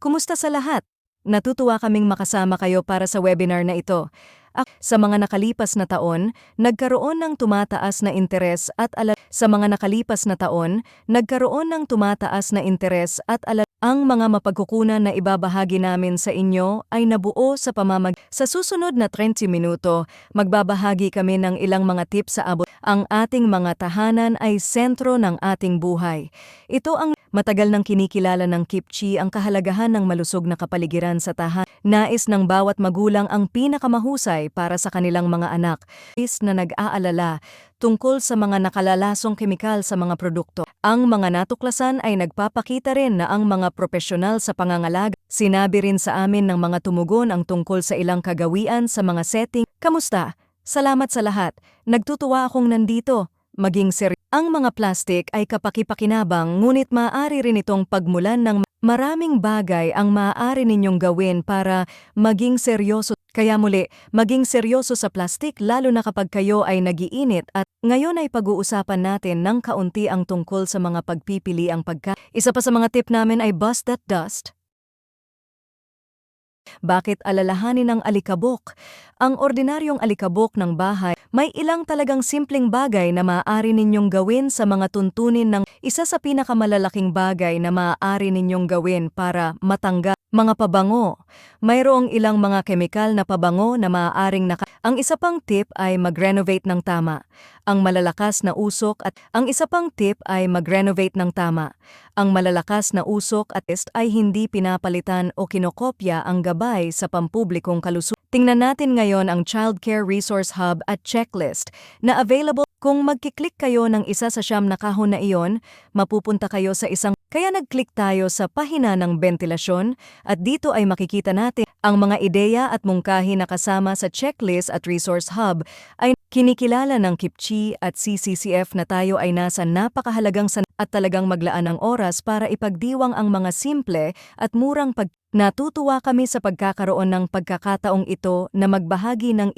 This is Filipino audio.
Kumusta sa lahat? Natutuwa kaming makasama kayo para sa webinar na ito. Sa mga nakalipas na taon, nagkaroon ng tumataas na interes at ala sa mga nakalipas na taon, nagkaroon ng tumataas na interes at ala ang mga mapagkukunan na ibabahagi namin sa inyo ay nabuo sa pamamag sa susunod na 30 minuto, magbabahagi kami ng ilang mga tips sa abot. Ang ating mga tahanan ay sentro ng ating buhay. Ito ang matagal nang kinikilala ng Kipchi ang kahalagahan ng malusog na kapaligiran sa tahanan. Nais ng bawat magulang ang pinakamahusay para sa kanilang mga anak. Is na nag-aalala tungkol sa mga nakalalasong kemikal sa mga produkto. Ang mga natuklasan ay nagpapakita rin na ang mga profesional sa pangangalaga. Sinabi rin sa amin ng mga tumugon ang tungkol sa ilang kagawian sa mga setting. Kamusta? Salamat sa lahat. Nagtutuwa akong nandito. Maging ser ang mga plastik ay kapakipakinabang ngunit maaari rin itong pagmulan ng maraming bagay ang maaari ninyong gawin para maging seryoso. Kaya muli, maging seryoso sa plastik lalo na kapag kayo ay nagiinit at ngayon ay pag-uusapan natin ng kaunti ang tungkol sa mga pagpipili ang pagka. Isa pa sa mga tip namin ay bust that dust. Bakit alalahanin ng alikabok? Ang ordinaryong alikabok ng bahay, may ilang talagang simpleng bagay na maaari ninyong gawin sa mga tuntunin ng isa sa pinakamalalaking bagay na maaari ninyong gawin para matanggal mga pabango. Mayroong ilang mga kemikal na pabango na maaaring naka... Ang isa pang tip ay mag-renovate ng tama. Ang malalakas na usok at ang isa pang tip ay mag-renovate ng tama. Ang malalakas na usok at test ay hindi pinapalitan o kinokopya ang gabay sa pampublikong kalusugan. Tingnan natin ngayon ang Child Care Resource Hub at Checklist na available. Kung magkiklik kayo ng isa sa siyam na kahon na iyon, mapupunta kayo sa isang kaya nag-click tayo sa pahina ng ventilasyon at dito ay makikita natin ang mga ideya at mungkahi na kasama sa checklist at resource hub ay kinikilala ng KIPCHI at CCCF na tayo ay nasa napakahalagang san at talagang maglaan ng oras para ipagdiwang ang mga simple at murang pag Natutuwa kami sa pagkakaroon ng pagkakataong ito na magbahagi ng